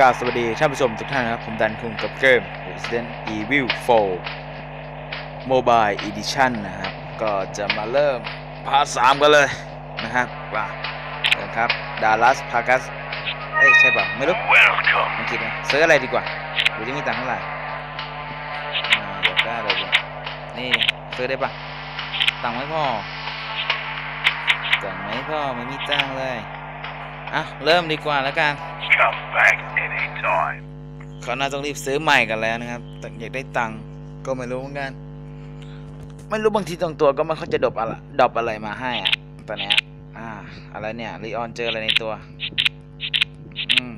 กาสวัสดีท่านผู้ชมทุกท่านนะครับ ผมดันคุงกับเกม Resident Evil 4 Mobile Edition นะครับ ก็จะมาเริ่มพาร์ทสามกันเลยนะครับว่าเริ่มครับดารัสพากัสเอ้ยใช่ป่ะ ไม่รู้ Welcome. มันคิดนะซื้ออะไรดีกว่าดูที่มีตังค์เท่าไหร่อ่าเดี๋ยวได้เลยดินี่ซื้อได้ป่ะ ตังค์ไม่พอตังค์ไม่พอไม่มีตังค์เลยอะเริ่มดีกว่าแล้วกัน Come back. เขาน่าต้องรีบซื้อใหม่กันแล้วนะครับแต่อยากได้ตังค์ก็ไม่รู้เหมือนกัน ไม่รู้บางทีตรงตัวก็ไม่เขาจะดรอะไรดรอะไรมาให้อะตอนเนี้ยอ่า อะไรเนี่ยรีออนเจออะไรในตัว อืม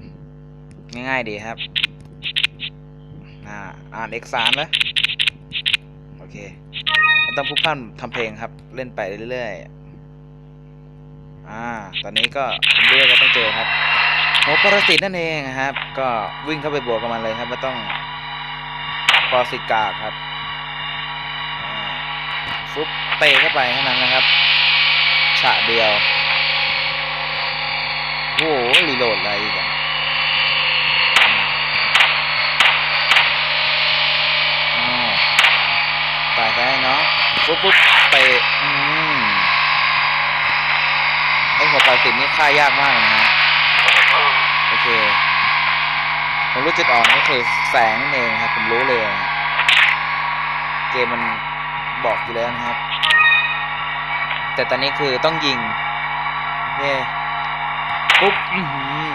ง่ายๆดีครับ อ่า อ่านเอกสารเลยโอเคต้องพูดพร่ำทำเพลงครับ เล่นไปเรื่อยๆ อ่า ตอนนี้ก็ผมเรื่อยก็ต้องเจอครับ หัวปรสิตนั่นเองนะครับ ก็วิ่งเข้าไปบวกกับมันเลยครับไม่ต้องปรสิตกากครับฟุบเตะเข้าไปเท่นั้นนะครับฉะเดียวโอ้โหรีโหลดอะไรอีกอะอ้าวตายซะไอ้น้องปุ๊บปุ๊บเตะอืมไอหัวปลาติดนี่ฆ่ายากมากนะฮะ โอเค ผมรู้จุดอ่อนก็คือแสงนั่นเองครับ ผมรู้เลยเกมมันบอกอยู่แล้วนะครับ แต่ตอนนี้คือต้องยิงเย่ปุ๊บอื้อหือ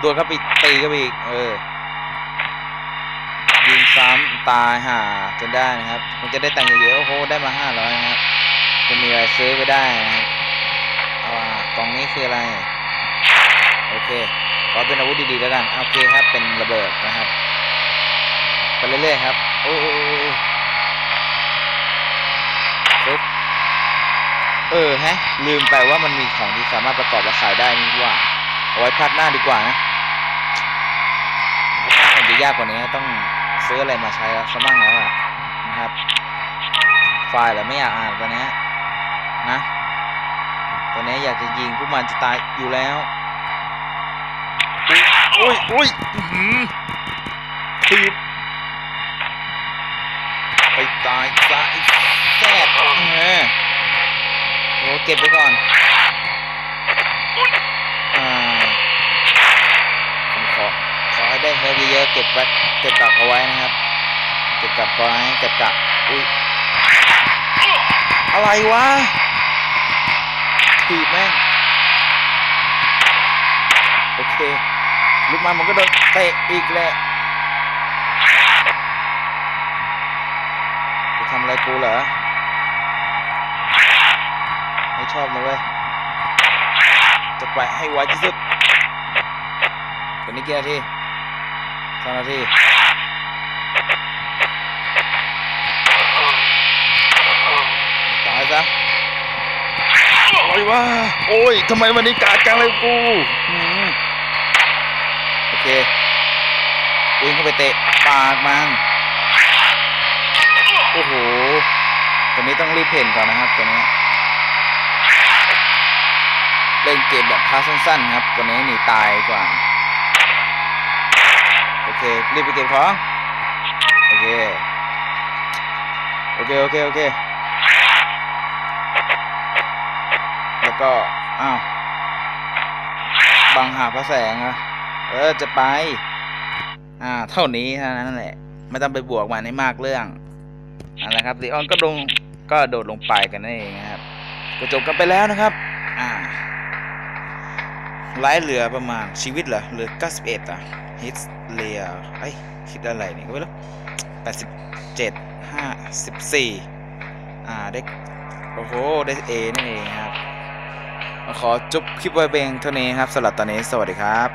โดนเข้าไปตีเข้าไปอีก เออ ยิงซ้ำตายห่าจนได้นะครับผมจะได้ตังค์เยอะๆโอ้โห ได้มาห้าร้อยนะครับจะมีอะไรซื้อไปได้นะครับเอาว่ากล่องนี้คืออะไร โอเค อเป็นอาวุธดีๆแล้วกันโอเคครับเป็นระเบิดนะครับไปเรื่อยๆครับโอ้โอ้โอ้โอ้ปุ๊บเออฮะลืมไปว่ามันมีของที่สามารถประกอบและขายได้นี่ว่าเอาไว้พัดหน้าดีกว่านะพัดหน้าคงจะยากกว่านี้ต้องซื้ออะไรมาใช้แล้วสมั่งแล้วอะนะครับ ไฟล์เรอไม่อยากอ่านตัวนี้นะตัวนี้อยากจะยิงพวกมันจะตายอยู่แล้ว อุ้ยอุ้ยอื้อหือทีบไปตายซะไอ้แซ่บเออโอ้เก็บไว้ก่อนอ่าผมขอขอให้ได้เฮลเยอะๆเก็บไว้เก็บกักเอาไว้นะครับ เก็บกักไว้เก็บกักอุ้ยอะไรวะถีบแม่งโอเค ลุกมามันก็โดนเตะอีกแหละจะทำอะไรกูเหรอ ไม่ชอบนะเว้ย จะไปให้ไวที่สุดเป็นนี้กี่นาทีสองนาทีตายซะ โอ้ยวะโอ้ยทำไมวันนี้กาดจังเลยกูอืม โอเควิ่งเข้าไปเตะปากมันโอ้โหตัวนี้ต้องรีบเพ่นก่อนนะครับตัวนี้เล่นเกมแบบพาสั้นๆครับตัวนี้หนีตายกว่าโอเครีบไปเก็บของโอเคโอเคโอเคโอเคแล้วก็อ้าวบังหาพระแสงอะ เออจะไป อ่า เท่านี้เท่านั้นแหละ ไม่ต้องไปบวกมันให้มากเรื่องนั่นแหละครับลีออนก็ลงก็โดดลงไปกันนั่นเองนะครับก็จบกันไปแล้วนะครับ อ่าไลฟ์เหลือประมาณชีวิตเหรอเหลือ91อะฮิตเลียเอ้คิดอะไรเนี่ยก็ไม่รู้87 54อ่าได้โอ้โหได้ A นั่นเองครับ ขอจบคลิปไว้เพียงเท่านี้ครับสำหรับตอนนี้สวัสดีครับ